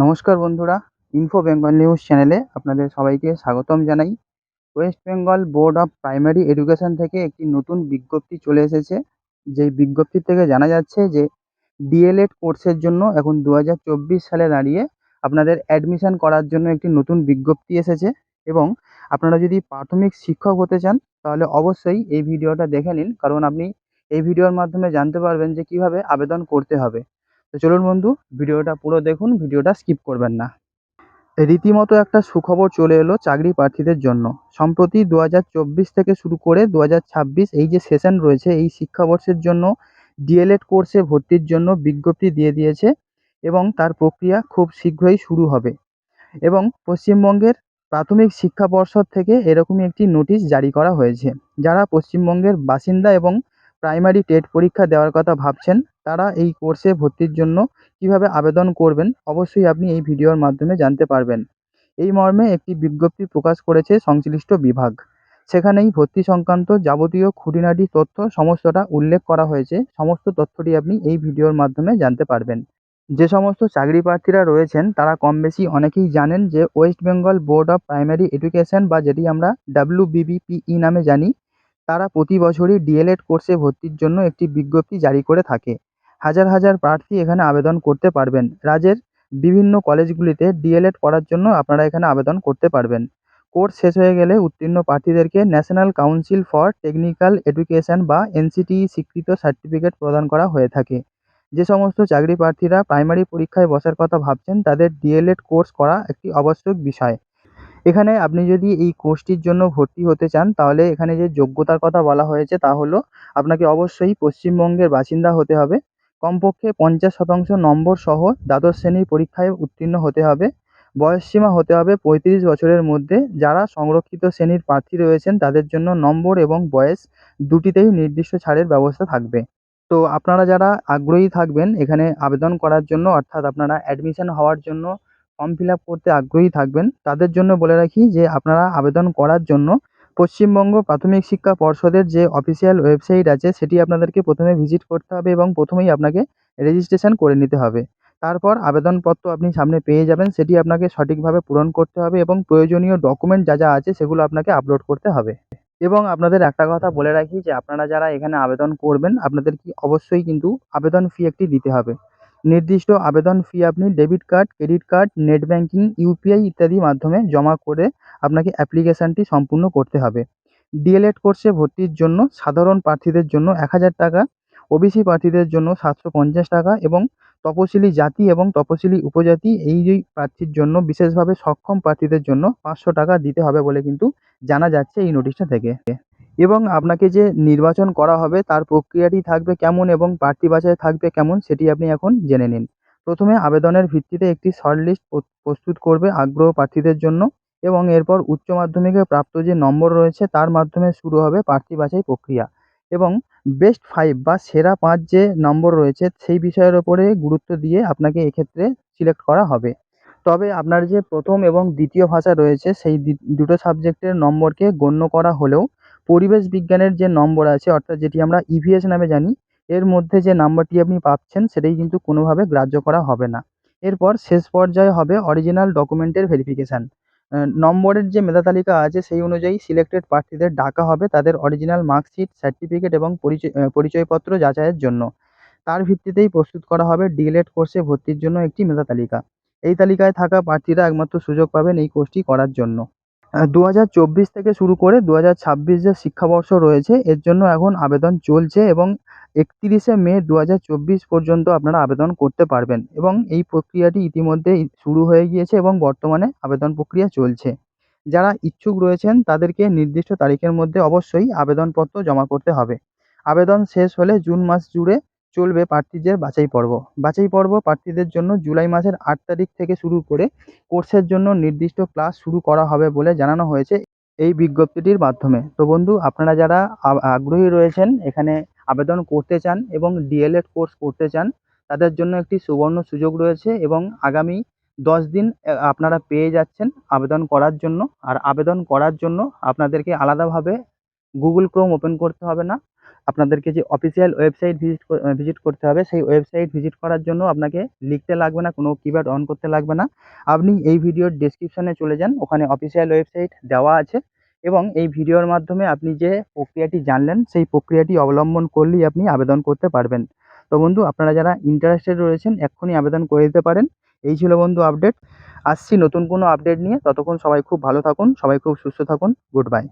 নমস্কার বন্ধুরা info Bengal news চ্যানেলে আপনাদের সবাইকে স্বাগতম জানাই। West Bengal board of primary education থেকে একটি নতুন বিজ্ঞপ্তি চলে এসেছে। যেই বিজ্ঞপ্তি থেকে জানা যাচ্ছে যে ডিএলএড কোর্সের জন্য এখন দু হাজার চব্বিশ সালে দাঁড়িয়ে আপনাদের অ্যাডমিশন করার জন্য একটি নতুন বিজ্ঞপ্তি এসেছে এবং আপনারা যদি প্রাথমিক শিক্ষক হতে চান, তাহলে অবশ্যই এই ভিডিওটা দেখে নিন। কারণ আপনি এই ভিডিওর মাধ্যমে জানতে পারবেন যে কীভাবে আবেদন করতে হবে। তো চলুন বন্ধু, ভিডিওটা পুরো দেখুন, ভিডিওটা স্কিপ করবেন না। রীতিমতো একটা সুখবর চলে এলো চাকরি প্রার্থীদের জন্য। সম্প্রতি দু হাজার চব্বিশ থেকে শুরু করে দু হাজার ছাব্বিশ এই যে সেশন রয়েছে, এই শিক্ষাবর্ষের জন্য ডিএলএড কোর্সে ভর্তির জন্য বিজ্ঞপ্তি দিয়ে দিয়েছে এবং তার প্রক্রিয়া খুব শীঘ্রই শুরু হবে। এবং পশ্চিমবঙ্গের প্রাথমিক শিক্ষা পর্ষদ থেকে এরকমই একটি নোটিশ জারি করা হয়েছে। যারা পশ্চিমবঙ্গের বাসিন্দা এবং প্রাইমারি টেট পরীক্ষা দেওয়ার কথা ভাবছেন তারা এই কোর্সে ভর্তির জন্য কীভাবে আবেদন করবেন অবশ্যই আপনি এই ভিডিওর মাধ্যমে জানতে পারবেন। এই মর্মে একটি বিজ্ঞপ্তি প্রকাশ করেছে সংশ্লিষ্ট বিভাগ। সেখানেই ভর্তি সংক্রান্ত যাবতীয় খুঁটিনাটি তথ্য সমস্তটা উল্লেখ করা হয়েছে। সমস্ত তথ্যটি আপনি এই ভিডিওর মাধ্যমে জানতে পারবেন। যে সমস্ত চাকরি প্রার্থীরা রয়েছেন, তারা কম বেশি অনেকেই জানেন যে west Bengal board of primary education বা যেটি আমরা ডাব্লিউ বিবিপিই নামে জানি, তারা প্রতি বছরই ডিএলএড কোর্সে ভর্তির জন্য একটি বিজ্ঞপ্তি জারি করে থাকে। হাজার হাজার প্রার্থী এখানে আবেদন করতে পারবেন। রাজ্যের বিভিন্ন কলেজগুলিতে ডিএলএড করার জন্য আপনারা এখানে আবেদন করতে পারবেন। কোর্স শেষ হয়ে গেলে উত্তীর্ণ প্রার্থীদেরকে national council for technical education বা এনসিটিই স্বীকৃত সার্টিফিকেট প্রদান করা হয়ে থাকে। যে সমস্ত চাকরি প্রার্থীরা প্রাইমারি পরীক্ষায় বসার কথা ভাবছেন, তাদের ডিএলএড কোর্স করা একটি আবশ্যক বিষয়। এখানে আপনি যদি এই কোর্সটির জন্য ভর্তি হতে চান, তাহলে এখানে যে যোগ্যতার কথা বলা হয়েছে তা হলো, আপনাকে অবশ্যই পশ্চিমবঙ্গের বাসিন্দা হতে হবে। কমপক্ষে পঞ্চাশ শতাংশ নম্বর সহ দ্বাদশ শ্রেণির পরীক্ষায় উত্তীর্ণ হতে হবে। বয়সসীমা হতে হবে পঁয়ত্রিশ বছরের মধ্যে। যারা সংরক্ষিত শ্রেণির প্রার্থী রয়েছেন, তাদের জন্য নম্বর এবং বয়স দুটিতেই নির্দিষ্ট ছাড়ের ব্যবস্থা থাকবে। তো আপনারা যারা আগ্রহী থাকবেন এখানে আবেদন করার জন্য, অর্থাৎ আপনারা অ্যাডমিশন হওয়ার জন্য ফর্ম ফিল আপ করতে আগ্রহী থাকবেন, তাদের জন্য বলে রাখি যে আপনারা আবেদন করার জন্য পশ্চিমবঙ্গ প্রাথমিক শিক্ষা পর্ষদের যে অফিসিয়াল ওয়েবসাইট আছে, সেটি আপনাদেরকে প্রথমে ভিজিট করতে হবে এবং প্রথমেই আপনাকে রেজিস্ট্রেশন করে নিতে হবে। তারপর আবেদনপত্র আপনি সামনে পেয়ে যাবেন, সেটি আপনাকে সঠিকভাবে পূরণ করতে হবে এবং প্রয়োজনীয় ডকুমেন্ট যা যা আছে, সেগুলো আপনাকে আপলোড করতে হবে। এবং আপনাদের একটা কথা বলে রাখি যে, আপনারা যারা এখানে আবেদন করবেন, আপনাদের কি অবশ্যই কিন্তু আবেদন ফি একটি দিতে হবে। নির্দিষ্ট আবেদন ফি আপনি debit card credit card net banking UPI ইত্যাদির মাধ্যমে জমা করে আপনাকে অ্যাপ্লিকেশানটি সম্পূর্ণ করতে হবে। ডিএলএড কোর্সে ভর্তির জন্য সাধারণ প্রার্থীদের জন্য এক হাজার টাকা ওবিসি প্রার্থীদের জন্য সাতশো পঞ্চাশ টাকা এবং তপশিলি জাতি এবং তপশিলি উপজাতি এই যেই প্রার্থীর জন্য বিশেষভাবে সক্ষম প্রার্থীদের জন্য পাঁচশো টাকা দিতে হবে বলে কিন্তু জানা যাচ্ছে এই নোটিশটা থেকে। এবং আপনাকে যে নির্বাচন করা হবে, তার প্রক্রিয়াটি থাকবে কেমন এবং প্রার্থী বাছাই থাকবে কেমন, সেটি আপনি এখন জেনে নিন। প্রথমে আবেদনের ভিত্তিতে একটি শর্ট লিস্ট প্রস্তুত করবে আগ্রহ প্রার্থীদের জন্য এবং এরপর উচ্চ মাধ্যমিকে প্রাপ্ত যে নম্বর রয়েছে, তার মাধ্যমে শুরু হবে প্রার্থী বাছাই প্রক্রিয়া। এবং বেস্ট ফাইভ বা সেরা পাঁচ যে নম্বর রয়েছে, সেই বিষয়ের ওপরে গুরুত্ব দিয়ে আপনাকে এক্ষেত্রে সিলেক্ট করা হবে। তবে আপনার যে প্রথম এবং দ্বিতীয় ভাষা রয়েছে, সেই দুটো সাবজেক্টের নম্বরকে গণ্য করা হলেও পরিবেশ বিজ্ঞানের যে নম্বর আছে, অর্থাৎ যেটি আমরা ইভিএস নামে জানি, এর মধ্যে যে নাম্বারটি আপনি পাচ্ছেন, সেটাই কিন্তু কোনোভাবে গ্রাহ্য করা হবে না। এরপর শেষ পর্যায়ে হবে অরিজিনাল ডকুমেন্টের ভেরিফিকেশান নম্বরের যে মেধা তালিকা আছে, সেই অনুযায়ী সিলেক্টেড প্রার্থীদের ডাকা হবে তাদের অরিজিনাল মার্কশিট সার্টিফিকেট এবং পরিচয় পরিচয়পত্র যাচাইয়ের জন্য। তার ভিত্তিতেই প্রস্তুত করা হবে ডিএলএড কোর্সে ভর্তির জন্য একটি মেধা তালিকা। এই তালিকায় থাকা প্রার্থীরা একমাত্র সুযোগ পাবেন এই কোর্সটি করার জন্য। দু হাজার চব্বিশ থেকে শুরু করে দু হাজার ছাব্বিশ যে শিক্ষাবর্ষ রয়েছে, এর জন্য এখন আবেদন চলছে এবং একত্রিশে মে দু হাজার চব্বিশ পর্যন্ত আপনারা আবেদন করতে পারবেন। এবং এই প্রক্রিয়াটি ইতিমধ্যেই শুরু হয়ে গিয়েছে এবং বর্তমানে আবেদন প্রক্রিয়া চলছে। যারা ইচ্ছুক রয়েছেন, তাদেরকে নির্দিষ্ট তারিখের মধ্যে অবশ্যই আবেদনপত্র জমা করতে হবে। আবেদন শেষ হলে জুন মাস জুড়ে চলবে প্রার্থীদের বাছাই পর্ব। বাছাই পর্ব প্রার্থীদের জন্য জুলাই মাসের আট তারিখ থেকে শুরু করে কোর্সের জন্য নির্দিষ্ট ক্লাস শুরু করা হবে বলে জানানো হয়েছে এই বিজ্ঞপ্তিটির মাধ্যমে। তো বন্ধু, আপনারা যারা আগ্রহী রয়েছেন, এখানে আবেদন করতে চান এবং ডিএলএড কোর্স করতে চান, তাদের জন্য একটি সুবর্ণ সুযোগ রয়েছে এবং আগামী দশ দিন আপনারা পেয়ে যাচ্ছেন আবেদন করার জন্য। আর আবেদন করার জন্য আপনাদেরকে আলাদাভাবে গুগল ক্রোম ওপেন করতে হবে না। আপনাদেরকে যে অফিসিয়াল ওয়েবসাইট ভিজিট ভিজিট করতে হবে, সেই ওয়েবসাইট ভিজিট করার জন্য আপনাকে লিখতে লাগবে না, কোনো কিপ্যাড অন করতে লাগবে না। আপনি এই ভিডিওর ডেসক্রিপশনে চলে যান, ওখানে অফিসিয়াল ওয়েবসাইট দেওয়া আছে এবং এই ভিডিওর মাধ্যমে আপনি যে প্রক্রিয়াটি জানলেন, সেই প্রক্রিয়াটি অবলম্বন করলেই আপনি আবেদন করতে পারবেন। তো বন্ধু, আপনারা যারা ইন্টারেস্টেড রয়েছেন, এক্ষুনি আবেদন করে দিতে পারেন। এই ছিল বন্ধু আপডেট আসছি নতুন কোনো আপডেট নিয়ে। ততক্ষণ সবাই খুব ভালো থাকুন, সবাই খুব সুস্থ থাকুন। Good bye